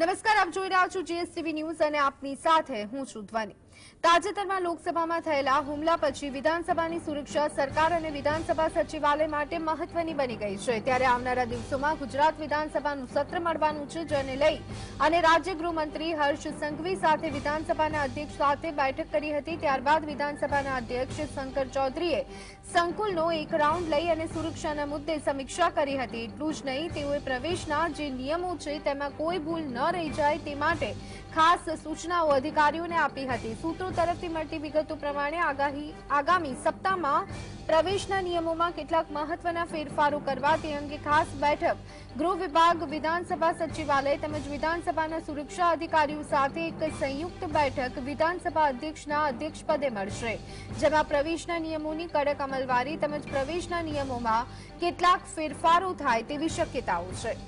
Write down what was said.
નમસ્કાર, આપ જોઈ રહ્યા છો જીએસટીવી ન્યૂઝ અને આપની સાથે હું છું ધ્વની. તાજેતરમાં લોકસભામાં થયેલા હુમલા પછી વિધાનસભાની સુરક્ષા સરકાર અને વિધાનસભા સચિવાલય માટે મહત્વની બની ગઈ છે. ત્યારે આવનારા દિવસોમાં ગુજરાત વિધાનસભાનું સત્ર મળવાનું છે, જેને લઈ અને રાજ્ય ગૃહમંત્રી હર્ષ સંઘવી સાથે વિધાનસભાના અધ્યક્ષ સાથે બેઠક કરી હતી. ત્યારબાદ વિધાનસભાના અધ્યક્ષ શંકર ચૌધરીએ સંકુલનો એક રાઉન્ડ લઈ અને સુરક્ષાના મુદ્દે સમીક્ષા કરી હતી. એટલું જ નહીં, તેઓએ પ્રવેશના જે નિયમો છે, તેમાં કોઈ ભૂલ ન રહી જાય તે માટે ખાસ સૂચનાઓ અધિકારીઓને આપી હતી. સૂત્રો તરફથી મળતી વિગતો પ્રમાણે આગાહી, આગામી સપ્તાહમાં પ્રવેશના નિયમોમાં કેટલાક મહત્વના ફેરફારો કરવા તે અંગે ખાસ બેઠક ગૃહ વિભાગ, વિધાનસભા સચિવાલય તેમજ વિધાનસભાના સુરક્ષા અધિકારીઓ સાથે એક સંયુક્ત બેઠક વિધાનસભા અધ્યક્ષના અધ્યક્ષપદે મળશે, જેમાં પ્રવેશના નિયમોની કડક અમલવારી તેમજ પ્રવેશના નિયમોમાં કેટલાક ફેરફારો થાય તેવી શક્યતાઓ છે.